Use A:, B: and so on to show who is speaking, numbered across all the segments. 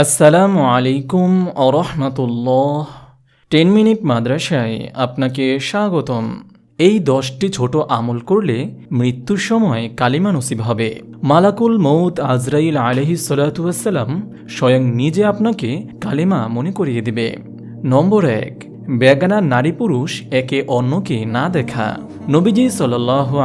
A: আসসালামু আলাইকুম আরহামতুল্লাহ ten minute মাদ্রাসায় আপনাকে স্বাগতম। এই দশটি ছোট আমল করলে মৃত্যুর সময় কালিমা নসিব হবে। মালাকুল মৌত আজরাইল আলহি সালাতাম স্বয়ং নিজে আপনাকে কালিমা মনে করিয়ে দিবে। নম্বর এক, বেগানা নারী পুরুষ একে অন্যকে না দেখা। নবীজি সাল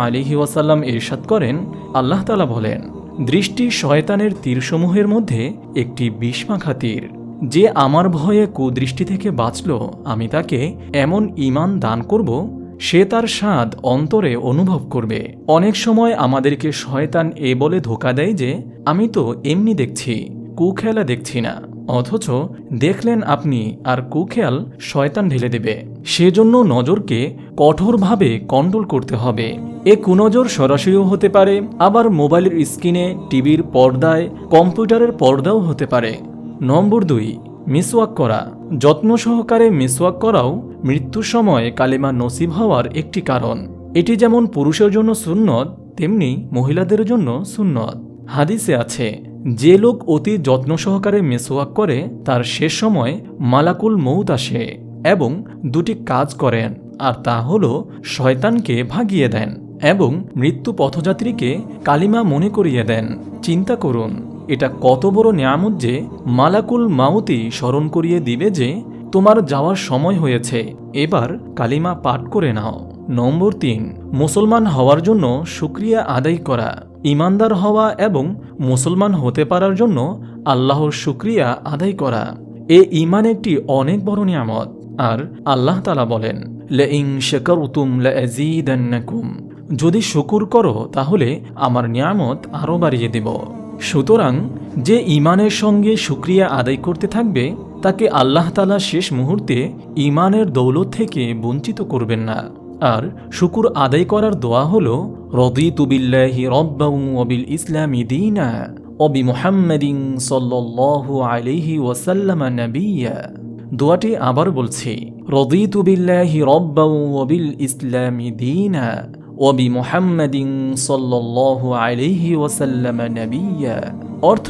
A: আলিহি ওয়াসাল্লাম ইরশাদ করেন, আল্লাহ তালা বলেন দৃষ্টি শয়তানের তীরসমূহের মধ্যে একটি বিষ্মাখা তীর যে আমার ভয়ে কুদৃষ্টি থেকে বাঁচল, আমি তাকে এমন ইমান দান করব, সে তার স্বাদ অন্তরে অনুভব করবে। অনেক সময় আমাদেরকে শয়তান এ বলে ধোকা দেয় যে, আমি তো এমনি দেখছি, কুখেলা দেখছি না। অথচ দেখলেন আপনি আর কুখেয়াল শয়তান ঢেলে দেবে। সেজন্য নজরকে কঠোরভাবে কন্ট্রোল করতে হবে। এ কুনজর সরাসরিও হতে পারে, আবার মোবাইলের স্ক্রিনে, টিভির পর্দায়, কম্পিউটারের পর্দাও হতে পারে। নম্বর দুই, মিসওয়াক করা। যত্ন সহকারে মিসওয়াক করাও মৃত্যুর সময় কালিমা নসিব হওয়ার একটি কারণ। এটি যেমন পুরুষের জন্য সুন্নত, তেমনি মহিলাদের জন্য সুন্নত। হাদিসে আছে যে লোক অতি যত্ন সহকারে মেসোয়াক করে, তার শেষ সময় মালাকুল মৌত আসে এবং দুটি কাজ করেন, আর তা হল শয়তানকে ভাগিয়ে দেন এবং মৃত্যু পথযাত্রীকে কালিমা মনে করিয়ে দেন। চিন্তা করুন, এটা কত বড় নিয়ামত যে মালাকুল মাউতি স্মরণ করিয়ে দিবে যে তোমার যাওয়ার সময় হয়েছে, এবার কালিমা পাঠ করে নাও। নম্বর তিন, মুসলমান হওয়ার জন্য সুক্রিয়া আদায় করা। ইমানদার হওয়া এবং মুসলমান হতে পারার জন্য আল্লাহর সুক্রিয়া আদায় করা। এ ইমান একটি অনেক বড় নিয়ামত, আর আল্লাহ তালা বলেন লে ইং শেকর উতুম যদি শুকুর করো, তাহলে আমার নিয়ামত আরও বাড়িয়ে দেব। সুতরাং, যে ইমানের সঙ্গে সুক্রিয়া আদায় করতে থাকবে, তাকে আল্লাহ তালা শেষ মুহূর্তে ইমানের দৌলত থেকে বঞ্চিত করবেন না। আর শুকুর আদায় করার দোয়া হল রদি তুবিল্লাহি রব্বাউ অবিল ইসলামী দিনা অবি মোহাম্মদিন সাল্লাল্লাহু আলাইহি ওয়াসাল্লামা নাবিয়া। দোয়াটি আবার বলছি রদি তুবিল্লাহি রব্বাউ অবিল ইসলামী দিনা ওবি মোহাম্মদিন সাল্লাল্লাহু আলাইহি ওয়াসাল্লামা নাবিয়া। অর্থ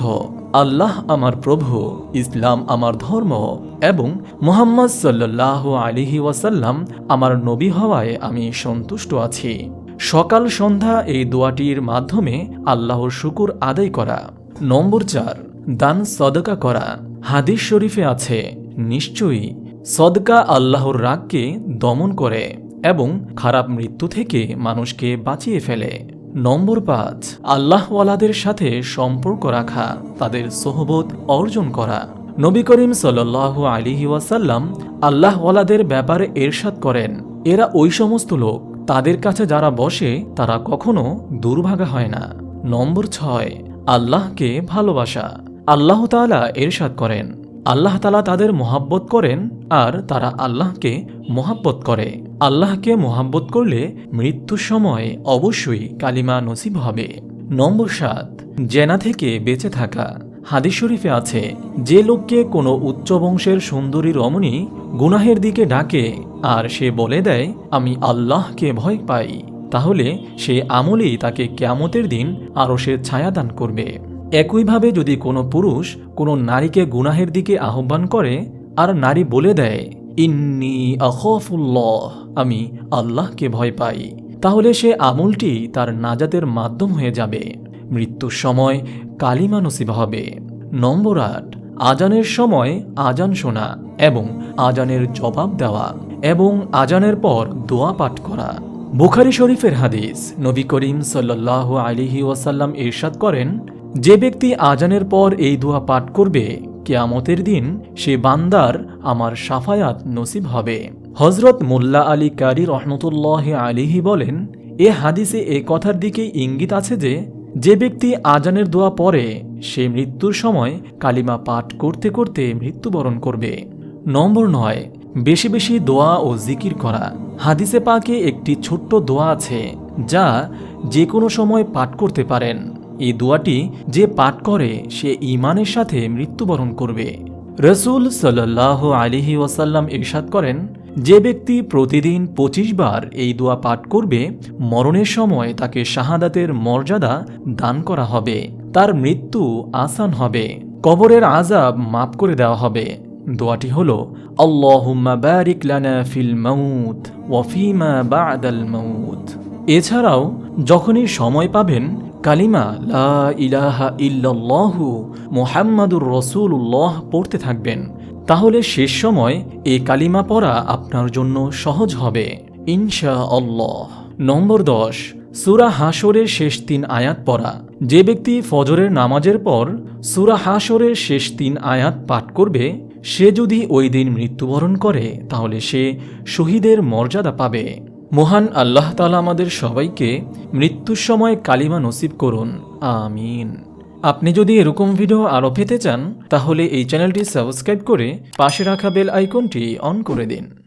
A: আল্লাহ আমার প্রভু, ইসলাম আমার ধর্ম এবং মোহাম্মদ সাল্লাহ আলিহি ওয়াসাল্লাম আমার নবী হওয়ায় আমি সন্তুষ্ট আছি। সকাল সন্ধ্যা এই দোয়াটির মাধ্যমে আল্লাহর শুকুর আদায় করা। নম্বর চার, দান সদকা করা। হাদিস শরীফে আছে, নিশ্চয়ই সদকা আল্লাহর রাগকে দমন করে এবং খারাপ মৃত্যু থেকে মানুষকে বাঁচিয়ে ফেলে। নম্বর পাঁচ, আল্লাহওয়ালাদের সাথে সম্পর্ক রাখা, তাদের সোহবত অর্জন করা। নবী করিম সাল আলিহি ওয়াসাল্লাম আল্লাহওয়ালাদের ব্যাপারে এরশাদ করেন। এরা ওই সমস্ত লোক, তাদের কাছে যারা বসে, তারা কখনো দুর্ভাগা হয় না। নম্বর ছয়, আল্লাহকে ভালোবাসা। আল্লাহ তালা এরশাদ করেন। আল্লাহ তালা তাদের মোহাব্বত করেন আর তারা আল্লাহকে মোহাব্বত করে। আল্লাহকে মোহাব্বত করলে মৃত্যুর সময় অবশ্যই কালিমা নসিব হবে। নম্বর সাত, জেনা থেকে বেঁচে থাকা। হাদিস শরীফে আছে, যে লোককে কোনো উচ্চ বংশের সুন্দরী রমণী গুনাহের দিকে ডাকে আর সে বলে দেয়, আমি আল্লাহকে ভয় পাই তাহলে সে আমলেই তাকে কেয়ামতের দিন আরও সে ছায়াদান করবে। একইভাবে যদি কোনো পুরুষ কোনো নারীকে গুনাহের দিকে আহ্বান করে আর নারী বলে দেয় ইন্নি আখফুল্লহ আমি আল্লাহকে ভয় পাই। তাহলে সে আমলটি তার নাজাদের মাধ্যম হয়ে যাবে। মৃত্যুর সময় কালিমা নসিব হবে। নম্বর আট, আজানের সময় আজান শোনা এবং আজানের জবাব দেওয়া এবং আজানের পর দোয়া পাঠ করা। বুখারি শরীফের হাদিস, নবী করিম সাল্লাহ আলিহি ওয়াসাল্লাম ইরশাদ করেন, যে ব্যক্তি আজানের পর এই দোয়া পাঠ করবে কেয়ামতের দিন সে বান্দার আমার সাফায়াত নসিব হবে। হজরত মোল্লা আলী কারি রহমতুল্লাহ আলিহি বলেন, এ হাদিসে এ কথার দিকে ইঙ্গিত আছে যে যে ব্যক্তি আজানের দোয়া পরে সে মৃত্যুর সময় কালিমা পাঠ করতে করতে মৃত্যুবরণ করবে। নম্বর নয়, বেশি বেশি দোয়া ও জিকির করা। হাদিসে পাকে একটি ছোট্ট দোয়া আছে, যা যে কোনো সময় পাঠ করতে পারেন। এই দোয়াটি যে পাঠ করে, সে ইমানের সাথে মৃত্যুবরণ করবে। রসুল সাল্লাহ আলিহি ওয়াসাল্লাম ইরশাদ করেন, যে ব্যক্তি প্রতিদিন পঁচিশ বার এই দোয়া পাঠ করবে, মরণের সময় তাকে শাহাদাতের মর্যাদা দান করা হবে। তার মৃত্যু আসান হবে। কবরের আজাব মাফ করে দেওয়া হবে। দোয়াটি হল, আল্লাহুম্মা বারিক এছাড়াও, যখনই সময় পাবেন কালিমা, লা ইলাহা ইল্লাল্লাহু মুহাম্মাদুর রসুল্লাহ পড়তে থাকবেন। তাহলে শেষ সময় এ কালিমা পড়া আপনার জন্য সহজ হবে। ইনশা আল্লাহ নম্বর দশ, সুরা হাসরের শেষ তিন আয়াত পড়া। যে ব্যক্তি ফজরের নামাজের পর সুরা হাসরের শেষ তিন আয়াত পাঠ করবে, সে যদি ওই দিন মৃত্যুবরণ করে, তাহলে সে শহীদের মর্যাদা পাবে। মহান আল্লাহ তালা আমাদের সবাইকে মৃত্যুর সময় কালিমা নসিব করুন। আমিন। আপনি যদি এরকম ভিডিও আরও পেতে চান, তাহলে এই চ্যানেলটি সাবস্ক্রাইব করে পাশে রাখা বেল আইকনটি অন করে দিন।